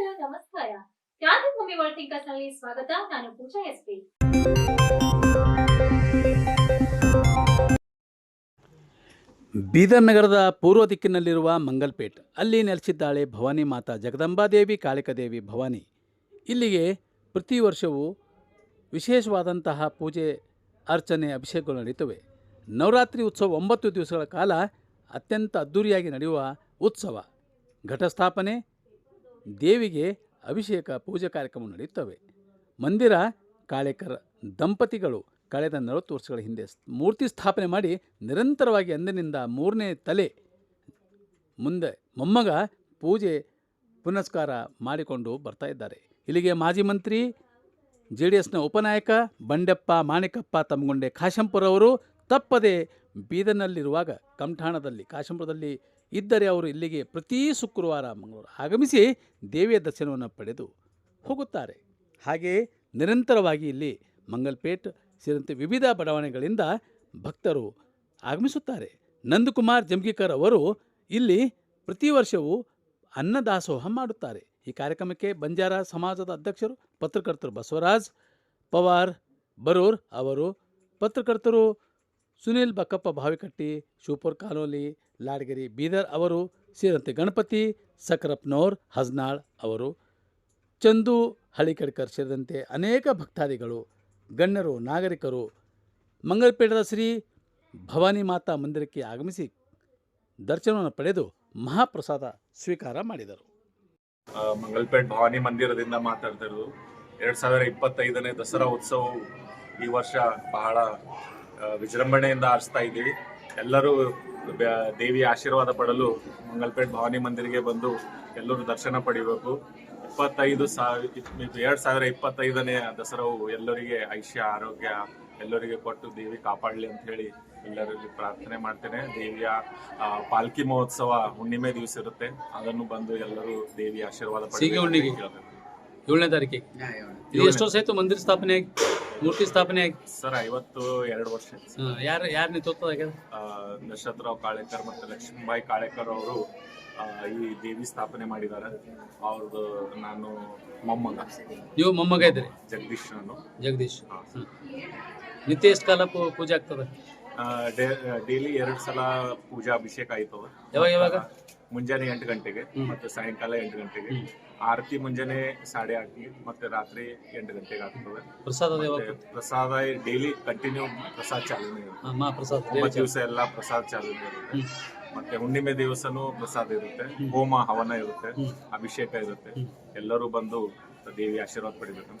ವೀಕ್ಷಕರಿಗೆಲ್ಲ ನಮಸ್ಕಾರ. ಕ್ರಾಂತಿಭೂಮಿ ವರ್ಲ್ಡ್ ಥಿಂಕರ್ಸ್ನಲ್ಲಿ ಸ್ವಾಗತ. ನಾನು ಪೂಜಾ ಎಸ್ ಪಿ. ಬೀದರ್ ನಗರದ ಪೂರ್ವ ದಿಕ್ಕಿನಲ್ಲಿರುವ ಮಂಗಲ್ಪೇಟ್, ಅಲ್ಲಿ ನೆಲೆಸಿದ್ದಾಳೆ ಭವಾನಿ ಮಾತಾ ಜಗದಂಬಾದೇವಿ ಕಾಳಿಕಾದೇವಿ ಭವಾನಿ. ಇಲ್ಲಿಗೆ ಪ್ರತಿ ವರ್ಷವೂ ವಿಶೇಷವಾದಂತಹ ಪೂಜೆ, ಅರ್ಚನೆ, ಅಭಿಷೇಕಗಳು ನಡೆಯುತ್ತವೆ ನವರಾತ್ರಿ ಉತ್ಸವ ಒಂಬತ್ತು ದಿವಸಗಳ ಕಾಲ ಅತ್ಯಂತ ಅದ್ಧೂರಿಯಾಗಿ ನಡೆಯುವ ಉತ್ಸವ. ಘಟಸ್ಥಾಪನೆ ದೇವಿಗೆ ಅಭಿಷೇಕ ಪೂಜೆ ಕಾರ್ಯಕ್ರಮ ನಡೆಯುತ್ತವೆ ಮಂದಿರ, ಕಾಳೇಕರ್ ದಂಪತಿಗಳು ಕಳೆದ ನಲವತ್ತು ವರ್ಷಗಳ ಹಿಂದೆ ಮೂರ್ತಿ ಸ್ಥಾಪನೆ ಮಾಡಿ ನಿರಂತರವಾಗಿ ಅಂದಿನಿಂದ ಮೂರನೇ ತಲೆ ಮುಂದೆ ಮೊಮ್ಮಗ ಪೂಜೆ ಪುನಸ್ಕಾರ ಮಾಡಿಕೊಂಡು ಬರ್ತಾ ಇದ್ದಾರೆ. ಇಲ್ಲಿಗೆ ಮಾಜಿ ಮಂತ್ರಿ ಜೆ ಡಿ ಎಸ್ನ ಉಪನಾಯಕ ಬಂಡೆಪ್ಪ, ಮಾಣಿಕಪ್ಪ, ತಮ್ಮಗೊಂಡೆ ಕಾಶಂಪುರವರು ತಪ್ಪದೆ ಬೀದರ್ನಲ್ಲಿರುವಾಗ ಕಂಠಾಣದಲ್ಲಿ ಕಾಶಂಪುರದಲ್ಲಿ ಇದ್ದರೆ ಅವರು ಇಲ್ಲಿಗೆ ಪ್ರತಿ ಶುಕ್ರವಾರ ಮಂಗಳವಾರ ಆಗಮಿಸಿ ದೇವಿಯ ದರ್ಶನವನ್ನು ಪಡೆದು ಹೋಗುತ್ತಾರೆ. ಹಾಗೆ ನಿರಂತರವಾಗಿ ಇಲ್ಲಿ ಮಂಗಲ್ಪೇಟ್ ಸೇರಿದಂತೆ ವಿವಿಧ ಬಡಾವಣೆಗಳಿಂದ ಭಕ್ತರು ಆಗಮಿಸುತ್ತಾರೆ. ನಂದಕುಮಾರ್ ಜಮ್ಗಿಕರ್ ಅವರು ಇಲ್ಲಿ ಪ್ರತಿ ವರ್ಷವೂ ಅನ್ನದಾಸೋಹ ಮಾಡುತ್ತಾರೆ. ಈ ಕಾರ್ಯಕ್ರಮಕ್ಕೆ ಬಂಜಾರ ಸಮಾಜದ ಅಧ್ಯಕ್ಷರು ಪತ್ರಕರ್ತರು ಬಸವರಾಜ್ ಪವಾರ್ ಬರೂರ್ ಅವರು, ಪತ್ರಕರ್ತರು ಸುನೀಲ್ ಬಕ್ಕಪ್ಪ ಭಾವಿಕಟ್ಟಿ ಶಿವಪುರ್ ಕಾಲೋಲಿ ಲಾಡಗಿರಿ ಬೀದರ್ ಅವರು ಸೇರಿದಂತೆ ಗಣಪತಿ ಸಕ್ರಪ್ನೋರ್ ಹಜ್ನಾಳ್ ಅವರು, ಚಂದು ಹಳಿಕಡ್ಕರ್ ಸೇರಿದಂತೆ ಅನೇಕ ಭಕ್ತಾದಿಗಳು, ಗಣ್ಯರು, ನಾಗರಿಕರು ಮಂಗಲಪೇಟದ ಶ್ರೀ ಭವಾನಿ ಮಾತಾ ಮಂದಿರಕ್ಕೆ ಆಗಮಿಸಿ ದರ್ಶನವನ್ನು ಪಡೆದು ಮಹಾಪ್ರಸಾದ ಸ್ವೀಕಾರ ಮಾಡಿದರು. ಮಂಗಲ್ಪೇಟ್ ಭವಾನಿ ಮಂದಿರದಿಂದ ಮಾತಾಡ್ತಿರೋದು. ಎರಡು ಸಾವಿರ ಇಪ್ಪತ್ತೈದನೇ ದಸರಾ ಉತ್ಸವ ಈ ವರ್ಷ ಬಹಳ ವಿಜೃಂಭಣೆಯಿಂದ ಆರಿಸ್ತಾ ಇದ್ದೀವಿ. ಎಲ್ಲರೂ ದೇವಿ ದೇವಿಯ ಆಶೀರ್ವಾದ ಪಡಲು ಮಂಗಲ್ಪೇಟ್ ಭವಾನಿ ಮಂದಿರಿಗೆ ಬಂದು ಎಲ್ಲರೂ ದರ್ಶನ ಪಡಿಬೇಕು. ಇಪ್ಪತ್ತೈದು ಸಾವಿರ ಎರಡು ಸಾವಿರ ಇಪ್ಪತ್ತೈದನೇ ದಸರಾವು ಎಲ್ಲರಿಗೆ ಐಶ್ಯ ಆರೋಗ್ಯ ಎಲ್ಲರಿಗೆ ಕೊಟ್ಟು ದೇವಿ ಕಾಪಾಡಲಿ ಅಂತ ಹೇಳಿ ಎಲ್ಲರಲ್ಲಿ ಪ್ರಾರ್ಥನೆ ಮಾಡ್ತೇನೆ. ದೇವಿಯ ಆ, ಪಾಲ್ಕಿ ಮಹೋತ್ಸವ ಹುಣ್ಣಿಮೆ ದಿವಸ ಇರುತ್ತೆ. ಅದನ್ನು ಬಂದು ಎಲ್ಲರೂ ದೇವಿಯ ಆಶೀರ್ವಾದ. ಏಳನೇ ತಾರೀಕಿಗೆ. ಎಷ್ಟು ವರ್ಷ ಆಯಿತು ಮಂದಿರ ಸ್ಥಾಪನೆ ಆಗಿ ಮೂರ್ತಿ ಸ್ಥಾಪನೆ ಆಗಿ ಸರ್ ಐವತ್ತು ಎರಡು ವರ್ಷ. ಯಾರು ಯಾರು ನೇತೃತ್ವದಾಗ ಆ, ರಾವ್ ಕಾಳೇಕರ್ ಮತ್ತು ಲಕ್ಷ್ಮೀಬಾಯಿ ಕಾಳೇಕರ್ ಅವರು ಈ ದೇವಿ ಸ್ಥಾಪನೆ ಮಾಡಿದ್ದಾರೆ. ಅವ್ರದ್ದು ನಾನು ಮೊಮ್ಮಗ. ನೀವು ಮೊಮ್ಮಗ ಇದ್ರಿ ಜಗದೀಶ್ ನಾನು. ಜಗದೀಶ್. ನಿತ್ಯ ಎಷ್ಟು ಕಾಲ ಪೂಜೆ ಆಗ್ತದೆ? ಡೈಲಿ ಎರಡು ಸಲ ಪೂಜಾ ಅಭಿಷೇಕ ಆಯ್ತವ ಯಾವಾಗ ಯಾವಾಗ? ಮುಂಜಾನೆ ಎಂಟು ಗಂಟೆಗೆ. ಮತ್ತೆ ಸಾಯಂಕಾಲ ಎಂಟು ಗಂಟೆಗೆ. ಆರತಿ ಮುಂಜಾನೆ ಸಾಡೆ ಆಗಿ ಮತ್ತೆ ರಾತ್ರಿ ಎಂಟು ಗಂಟೆಗೆ ಆಗ್ತದೆ. ಪ್ರಸಾದ ಪ್ರಸಾದ ಡೈಲಿ ಕಂಟಿನ್ಯೂ ಪ್ರಸಾದ ಚಾಲನೆ ಇರುತ್ತೆ. ದಿವಸ ಎಲ್ಲ ಪ್ರಸಾದ ಚಾಲನೆ ಇರುತ್ತೆ. ಮತ್ತೆ ಹುಣ್ಣಿಮೆ ದಿವಸನೂ ಪ್ರಸಾದ ಇರುತ್ತೆ. ಹ್ಮ್. ಹವನ ಇರುತ್ತೆ. ಅಭಿಷೇಕ ಇರುತ್ತೆ. ಎಲ್ಲರೂ ಬಂದು ದೇವಿ ಆಶೀರ್ವಾದ ಪಡಿಬೇಕಂತ.